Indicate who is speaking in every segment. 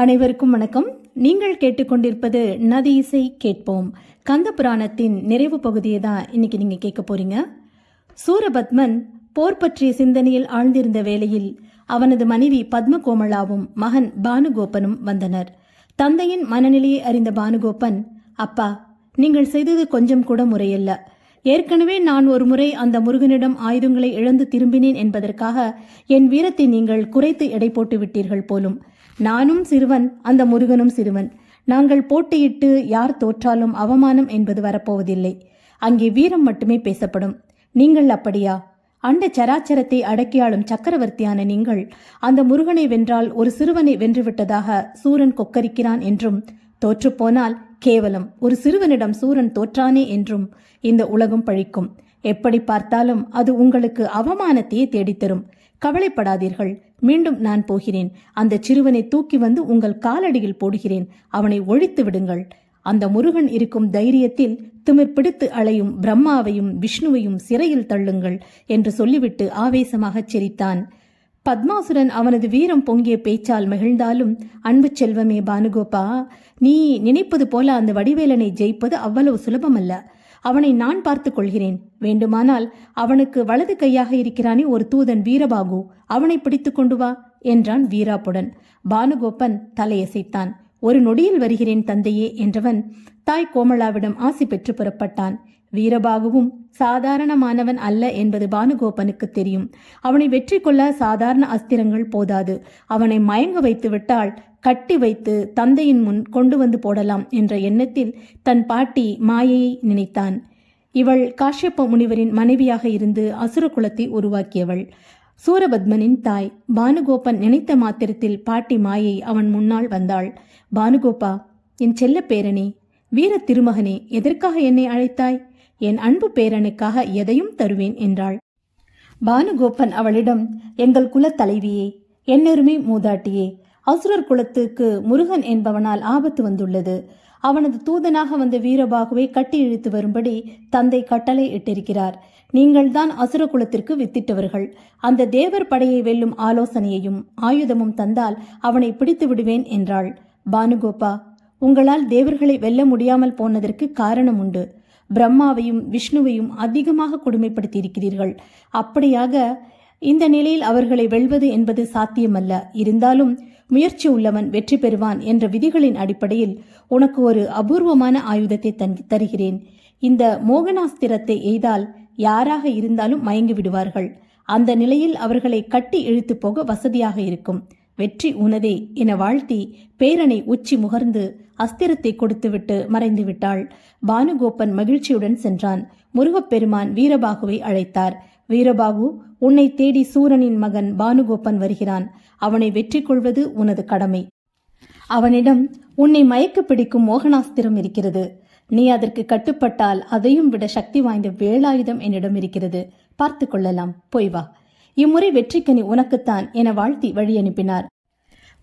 Speaker 1: அனைவருக்கும் வணக்கம். நீங்கள் கேட்டுக்கொண்டிருப்பது நதி இசை கேட்போம். கந்த புராணத்தின் நிறைவு பகுதியை தான் இன்னைக்கு நீங்க கேட்க போறீங்க. சூரபத்மன் போர் பற்றிய சிந்தனையில் ஆழ்ந்திருந்த வேளையில் அவனது மனைவி பத்மகோமளாவும் மகன் பானுகோபனும் வந்தனர். தந்தையின் மனநிலையை அறிந்த பானுகோபன் அப்பா நீங்கள் செய்தது கொஞ்சம் கூட முறையல்ல. ஏற்கனவே நான் ஒரு முறை அந்த முருகனிடம் ஆயுதங்களை இழந்து திரும்பினேன் என்பதற்காக என் வீரத்தை நீங்கள் குறைத்து எடை போட்டு விட்டீர்கள் போலும். நானும் சிறுவன் அந்த முருகனும் சிறுவன். நாங்கள் போட்டியிட்டு யார் தோற்றாலும் அவமானம் என்பது வரப்போவதில்லை. அங்கே வீரம் மட்டுமே பேசப்படும். நீங்கள் அப்படியா? அண்ட சராச்சரத்தை அடக்கியாளும் சக்கரவர்த்தியான நீங்கள் அந்த முருகனை வென்றால் ஒரு சிறுவனை வென்றுவிட்டதாக சூரன் கொக்கரிக்கிறான் என்றும் தோற்றுப்போனால் கேவலம் ஒரு சிறுவனிடம் சூரன் தோற்றானே என்றும் இந்த உலகம் பழிக்கும். எப்படி பார்த்தாலும் அது உங்களுக்கு அவமானத்தையே தேடித்தரும். கவலைப்படாதீர்கள். மீண்டும் நான் போகிறேன். அந்த சிறுவனை தூக்கி வந்து உங்கள் காலடியில் போடுகிறேன். அவனை ஒழித்து விடுங்கள். அந்த முருகன் இருக்கும் தைரியத்தில் திமிர் பிடித்து அலையும் பிரம்மாவையும் விஷ்ணுவையும் சிறையில் தள்ளுங்கள் என்று சொல்லிவிட்டு ஆவேசமாகச் சிரித்தான். பத்மாசுரன் அவனது வீரம் பொங்கிய பேச்சால் மகிழ்ந்தாலும் அன்பு செல்வமே பானுகோபா நீ நினைப்பது போல அந்த வடிவேலனை ஜெயிப்பது அவ்வளவு சுலபமல்ல. அவனை நான் பார்த்துக் கொள்கிறேன். வேண்டுமானால் அவனுக்கு வலது கையாக இருக்கிறானே ஒரு தூதன் வீரபாகு அவனை பிடித்து கொண்டு வா என்றான் வீராப்புடன் பானுகோபன் தலையசைத்தான். ஒரு நொடியில் வருகிறேன் தந்தையே என்றவன் தாய் கோமளாவிடம் ஆசி பெற்று புறப்பட்டான். வீரபாகுவும் சாதாரணமானவன் அல்ல என்பது பானுகோபனுக்கு தெரியும். அவனை வெற்றி கொள்ள சாதாரண அஸ்திரங்கள் போதாது. அவனை மயங்க வைத்து விட்டால் கட்டி வைத்து தந்தையின் முன் கொண்டு வந்து போடலாம் என்ற எண்ணத்தில் தன் பாட்டி மாயையை நினைத்தான். இவள் காஷ்யப்ப முனிவரின் மனைவியாக இருந்து அசுர குலத்தை உருவாக்கியவள். சூரபத்மனின் தாய் பானுகோபன் நினைத்த மாத்திரத்தில் பாட்டி மாயை அவன் முன்னால் வந்தாள். பானுகோபா என் செல்ல பேரனே வீர திருமகனே எதற்காக என்னை அழைத்தாய்? என் அன்பு பேரனுக்காக எதையும் தருவேன் என்றாள். பானுகோபன் அவளிடம் எங்கள் குலத் தலைவியே என்னருமே மூதாட்டியே அசுரர் குலத்துக்கு முருகன் என்பவனால் ஆபத்து வந்துள்ளது. அவனது தூதனாக வந்த வீரபாகுவை கட்டி இழுத்து வரும்படி தந்தை கட்டளை இட்டிருக்கிறார். நீங்கள்தான் அசுர குலத்திற்கு வித்திட்டவர்கள். அந்த தேவர் படையை வெல்லும் ஆலோசனையையும் ஆயுதமும் தந்தால் அவனை பிடித்து விடுவேன் என்றாள். பானுகோபா உங்களால் தேவர்களை வெல்ல முடியாமல் போனதற்கு காரணம் உண்டு. பிரம்மாவையும் விஷ்ணுவையும் அதிகமாக கொடுமைப்படுத்தியிருக்கிறீர்கள். அப்படியாக இந்த நிலையில் அவர்களை வெல்வது என்பது சாத்தியமல்ல. இருந்தாலும் முயற்சி உள்ளவன் வெற்றி பெறுவான் என்ற விதிகளின் அடிப்படையில் உனக்கு ஒரு அபூர்வமான ஆயுதத்தை தருகிறேன். இந்த மோகனாஸ்திரத்தை எய்தால் யாராக இருந்தாலும் மயங்கி விடுவார்கள். அந்த நிலையில் அவர்களை கட்டி இழுத்து போக வசதியாக இருக்கும். வெற்றி உனதே என வாழ்த்தி பேரனை உச்சி முகர்ந்து அஸ்திரத்தை கொடுத்துவிட்டு மறைந்து விட்டாள். பானுகோபன் மகிழ்ச்சியுடன் சென்றான். முருகப்பெருமான் வீரபாகுவை அழைத்தார். வீரபாகு உன்னை தேடி சூரனின் மகன் பானுகோப்பன் வருகிறான். அவனை வெற்றி கொள்வது உனது கடமை. அவனிடம் உன்னை மயக்க பிடிக்கும் மோகனாஸ்திரம் இருக்கிறது. நீ அதற்கு கட்டுப்பட்டால் அதையும் விட சக்தி வாய்ந்த வேலாயுதம் என்னிடம் இருக்கிறது. பார்த்து கொள்ளலாம். போய் வா. இம்முறை வெற்றிக்கனி உனக்குத்தான் என வாழ்த்தி வழி அனுப்பினார்.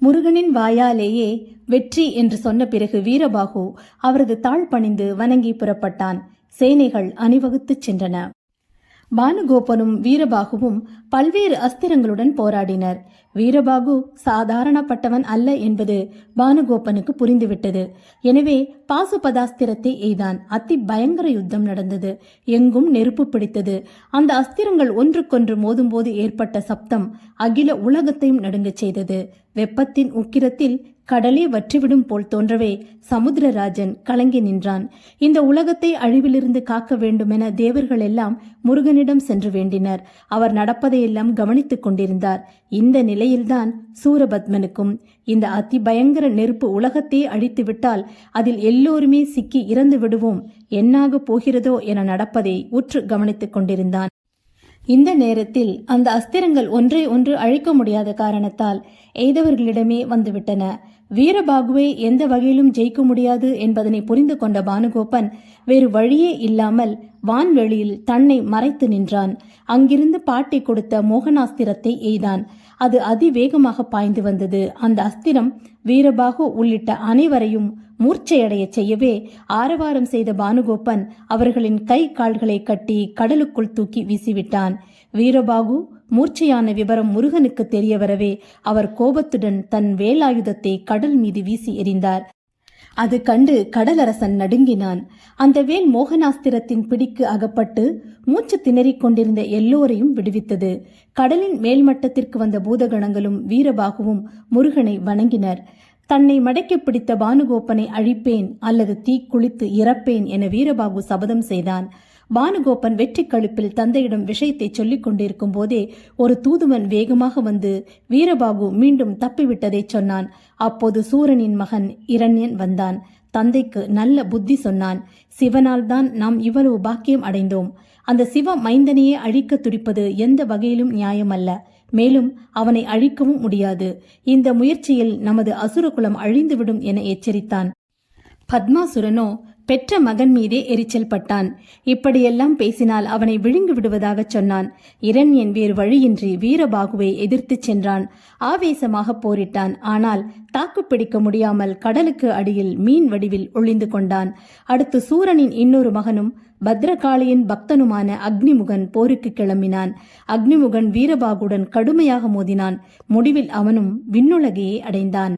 Speaker 1: முருகனின் வாயாலேயே வெற்றி என்று சொன்ன பிறகு வீரபாகு அவரது தாழ் பணிந்து வணங்கி புறப்பட்டான். சேனைகள் அணிவகுத்துச் சென்றன. பானுகோபனும் வீரபாகுவும் பல்வேறு அஸ்திரங்களுடன் போராடினர். வீரபாகு சாதாரணப்பட்டவன் அல்ல என்பது பானுகோபனுக்கு புரிந்துவிட்டது. எனவே பாசுபதாஸ்திரத்தை எய்தான். அத்தி பயங்கர யுத்தம் நடந்தது. எங்கும் நெருப்பு பிடித்தது. அந்த அஸ்திரங்கள் ஒன்றுக்கொன்று மோதும்போது ஏற்பட்ட சப்தம் அகில உலகத்தையும் நடுங்கச் செய்தது. வெப்பத்தின் உக்கிரத்தில் கடலே வற்றிவிடும் போல் தோன்றவே சமுத்திரராஜன் கலங்கி நின்றான். இந்த உலகத்தை அழிவிலிருந்து காக்க வேண்டுமென தேவர்கள் எல்லாம் முருகனிடம் சென்று வேண்டினர். அவர் நடப்பதையெல்லாம் கவனித்துக் கொண்டிருந்தார். இந்த நிலையில்தான் சூரபத்மனுக்கும் இந்த அதி பயங்கர நெருப்பு உலகத்தையே அழித்துவிட்டால் அதில் எல்லோருமே சிக்கி இறந்து விடுவோம். என்னாக போகிறதோ என நடப்பதை உற்று கவனித்துக் கொண்டிருந்தான். இந்த நேரத்தில் அந்த அஸ்திரங்கள் ஒன்றை ஒன்று அழிக்க முடியாத காரணத்தால் எய்தவர்களிடமே வந்துவிட்டன. வீரபாகுவை எந்த வகையிலும் ஜெயிக்க முடியாது என்பதனை புரிந்து கொண்ட பானுகோபன் வேறு வழியே இல்லாமல் வான்வெளியில் தன்னை மறைத்து நின்றான். அங்கிருந்து பாட்டி கொடுத்த மோகனாஸ்திரத்தை எய்தான். அது அதிவேகமாக பாய்ந்து வந்தது. அந்த அஸ்திரம் வீரபாகு உள்ளிட்ட அனைவரையும் மூர்ச்சையடைய செய்யவே ஆரவாரம் செய்த பானுகோபன் அவர்களின் கை கால்களை கட்டி கடலுக்குள் தூக்கி வீசிவிட்டான். வீரபாகு மூர்ச்சையான விவரம் முருகனுக்கு தெரிய வரவே அவர் கோபத்துடன் தன் வேலாயுதத்தை கடல் மீது வீசி எறிந்தார். அது கண்டு கடலரசன் நடுங்கினான். அந்த வேல் மோகனாஸ்திரத்தின் பிடிக்கு அகப்பட்டு மூச்சு திணறிக் கொண்டிருந்த எல்லோரையும் விடுவித்தது. கடலின் மேல்மட்டத்திற்கு வந்த பூதகணங்களும் வீரபாகுவும் முருகனை வணங்கினர். தன்னை மடக்கிப் பிடித்த பானுகோப்பனை அழிப்பேன் அல்லது தீக்குளித்து இறப்பேன் என வீரபாகு சபதம் செய்தான். பானுகோபன் வெற்றி கழுப்பில் தந்தையிடம் விஷயத்தை சொல்லிக் கொண்டிருக்கும் போதே ஒரு தூதுவன் வேகமாக வந்து வீரபாகு மீண்டும் தப்பிவிட்டதை சொன்னான். அப்போது சூரனின் மகன் இரண்யன் வந்தான். தந்தைக்கு நல்ல புத்தி சொன்னான். சிவனால் தான் நாம் இவ்வளவு பாக்கியம் அடைந்தோம். அந்த சிவ மைந்தனையே அழிக்க துடிப்பது எந்த வகையிலும் நியாயமல்ல. மேலும் அவனை அழிக்கவும் முடியாது. இந்த முயற்சியில் நமது அசுரகுலம் அழிந்துவிடும் என எச்சரித்தான். பத்மாசுரனோ பெற்ற மகன் மீதே எரிச்சல் பட்டான். இப்படியெல்லாம் பேசினால் அவனை விழுங்கி விடுவதாகச் சொன்னான். இரண்யன் வேறு வழியின்றி வீரபாகுவை எதிர்த்துச் சென்றான். ஆவேசமாக போரிட்டான். ஆனால் தாக்குப்பிடிக்க முடியாமல் கடலுக்கு அடியில் மீன் வடிவில் ஒளிந்து கொண்டான். அடுத்து சூரனின் இன்னொரு மகனும் பத்ரகாளியின் பக்தனுமான அக்னிமுகன் போருக்கு கிளம்பினான். அக்னிமுகன் வீரபாகுடன் கடுமையாக மோதினான். முடிவில் அவனும் விண்ணுலகையே அடைந்தான்.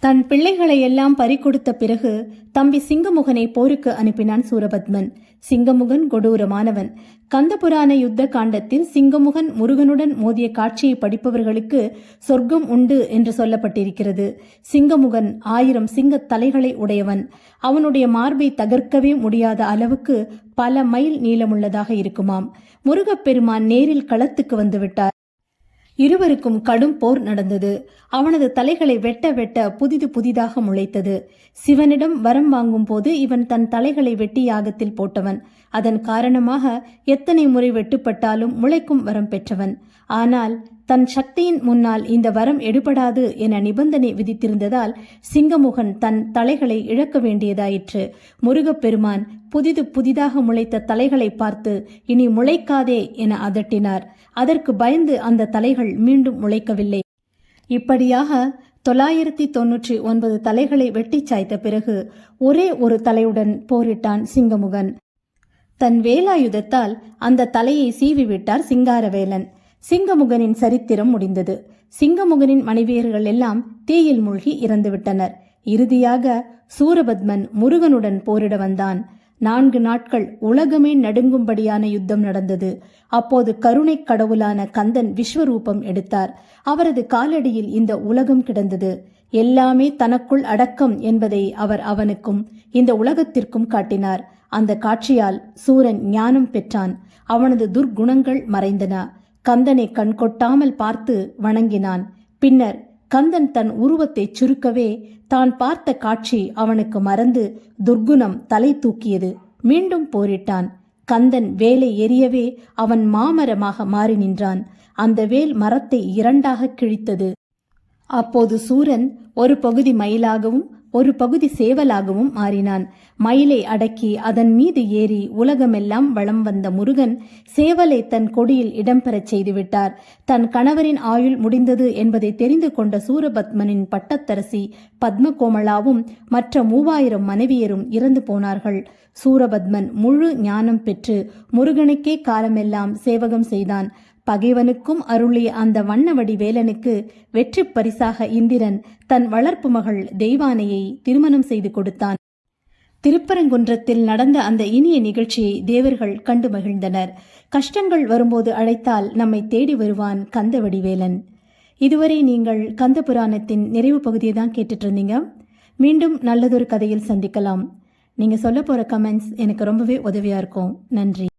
Speaker 1: தன் பிள்ளைகளை எல்லாம் பறிகொடுத்த பிறகு தம்பி சிங்கமுகனை போருக்கு அனுப்பினான் சூரபத்மன். சிங்கமுகன் கொடூரமானவன். கந்தபுராண யுத்த காண்டத்தில் சிங்கமுகன் முருகனுடன் மோதிய காட்சியை படிப்பவர்களுக்கு சொர்க்கம் உண்டு என்று சொல்லப்பட்டிருக்கிறது. சிங்கமுகன் ஆயிரம் சிங்கத் தலைகளை உடையவன். அவனுடைய மார்பை தகர்க்கவே முடியாத அளவுக்கு பல மைல் நீளமுள்ளதாக இருக்குமாம். முருகப்பெருமான் நேரில் களத்துக்கு வந்துவிட்டார். இருவருக்கும் கடும் போர் நடந்தது. அவனது தலைகளை வெட்ட வெட்ட புதிது புதிதாக முளைத்தது. சிவனிடம் வரம் வாங்கும் போது இவன் தன் தலைகளை வெட்டி யாகத்தில் போட்டவன். அதன் காரணமாக எத்தனை முறை வெட்டுப்பட்டாலும் முளைக்கும் வரம் பெற்றவன். ஆனால் தன் சக்தியின் முன்னால் இந்த வரம் எடுபடாது என நிபந்தனை விதித்திருந்ததால் சிங்கமுகன் தன் தலைகளை இழக்க வேண்டியதாயிற்று. முருகப்பெருமான் புதிது புதிதாக முளைத்த தலைகளை பார்த்து இனி முளைக்காதே என அதட்டினார். அதற்கு பயந்து அந்த தலைகள் மீண்டும் முளைக்கவில்லை. இப்படியாக தொள்ளாயிரத்தி தொன்னூற்றி ஒன்பது தலைகளை வெட்டிச் சாய்த்த பிறகு ஒரே ஒரு தலையுடன் போரிட்டான் சிங்கமுகன். தன் வேலாயுதத்தால் அந்த தலையை சீவிவிட்டார் சிங்காரவேலன். சிங்கமுகனின் சரித்திரம் முடிந்தது. சிங்கமுகனின் மனைவியர்கள் எல்லாம் தீயில் மூழ்கி இறந்துவிட்டனர். இறுதியாக சூரபத்மன் முருகனுடன் போரிட வந்தான். நான்கு நாட்கள் உலகமே நடுங்கும்படியான யுத்தம் நடந்தது. அப்போது கருணை கடவுளான கந்தன் விஸ்வரூபம் எடுத்தார். அவரது காலடியில் இந்த உலகம் கிடந்தது. எல்லாமே தனக்குள் அடக்கம் என்பதை அவர் அவனுக்கும் இந்த உலகத்திற்கும் காட்டினார். அந்த காட்சியால் சூரன் ஞானம் பெற்றான். அவனது துர்க்குணங்கள் மறைந்தன. கந்தனை கண்கொட்டாமல் பார்த்து வணங்கினான். பின்னர் கந்தன் தன் உருவத்தை சுருக்கவே தான் பார்த்த காட்சி அவனுக்கு மறந்து துர்க்குணம் தலை தூக்கியது. மீண்டும் போரிட்டான். கந்தன் வேலை எரியவே அவன் மாமரமாக மாறி நின்றான். அந்த வேல் மரத்தை இரண்டாக கிழித்தது. அப்போது சூரன் ஒரு பகுதி மயிலாகவும் ஒரு பகுதி சேவலாகவும் மாறினான். மயிலை அடக்கி அதன் மீது ஏறி உலகமெல்லாம் வளம் வந்த முருகன் சேவலை தன் கொடியில் இடம்பெறச் செய்துவிட்டார். தன் கணவரின் ஆயுள் முடிந்தது என்பதை தெரிந்து கொண்ட சூரபத்மனின் பட்டத்தரசி பத்மகோமலாவும் மற்ற மூவாயிரம் மனைவியரும் இறந்து போனார்கள். சூரபத்மன் முழு ஞானம் பெற்று முருகனுக்கே காலமெல்லாம் சேவகம் செய்தான். பகைவனுக்கும் அருளிய அந்த வண்ணவடி வேலனுக்கு வெற்றி பரிசாக இந்திரன் தன் வளர்ப்பு மகள் தெய்வானையை திருமணம் செய்து கொடுத்தான். திருப்பரங்குன்றத்தில் நடந்த அந்த இனிய நிகழ்ச்சியை தேவர்கள் கண்டு மகிழ்ந்தனர். கஷ்டங்கள் வரும்போது அழைத்தால் நம்மை தேடி வருவான் கந்தவடிவேலன் இதுவரை நீங்கள் கந்த புராணத்தின் நிறைவு பகுதியை தான் கேட்டுட்டு இருந்தீங்க மீண்டும் நல்லதொரு கதையில் சந்திக்கலாம். நீங்கள் சொல்ல போகிற கமெண்ட்ஸ் எனக்கு ரொம்பவே உதவியாக இருக்கும். நன்றி.